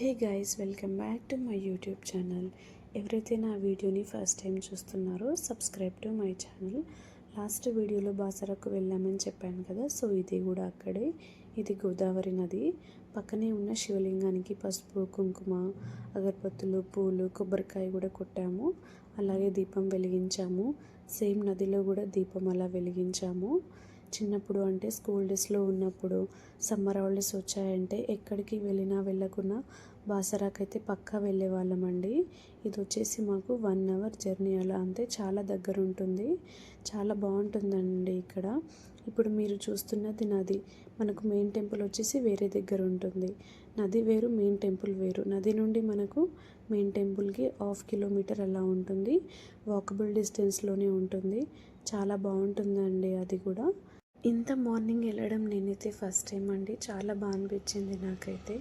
Hey guys welcome back to my YouTube channel. ఎవరైతే నా వీడియోని ఫస్ట్ టైం చూస్తున్నారో subscribe to my channel. Last వీడియోలో బాసరకు వెళ్ళామని చెప్పాను కదా సో ఇది కూడా అక్కడే. ఇది గోదావరి నది. పక్కనే ఉన్న శివలింగానికి పసుపు కుంకుమ అగరబత్తులు పూలు కొబ్బరికాయ కూడా కొట్టాము. అలాగే దీపం వెలిగించాము. సేమ్ నదిలో కూడా దీపం అలా వెలిగించాము. చిన్నప్పుడు అంటే స్కూల్ డేస్లో ఉన్నప్పుడు సమ్మర్ హాలిడేస్ వచ్చాయంటే ఎక్కడికి వెళ్ళినా వెళ్ళకున్నా బాసరాకైతే పక్కా వెళ్ళే వాళ్ళమండి ఇది వచ్చేసి మాకు వన్ అవర్ జర్నీ అలా అంతే చాలా దగ్గర ఉంటుంది చాలా బాగుంటుందండి ఇక్కడ. ఇప్పుడు మీరు చూస్తున్నది నది. మనకు మెయిన్ టెంపుల్ వచ్చేసి వేరే దగ్గర ఉంటుంది నది వేరు మెయిన్ టెంపుల్ వేరు. నది నుండి మనకు మెయిన్ టెంపుల్కి హాఫ్ కిలోమీటర్ అలా ఉంటుంది. వాకబుల్ డిస్టెన్స్లోనే ఉంటుంది. చాలా బాగుంటుందండి అది కూడా. ఇంత మార్నింగ్ వెళ్ళడం నేనైతే ఫస్ట్ టైం అండి. చాలా బాగా అనిపించింది నాకైతే.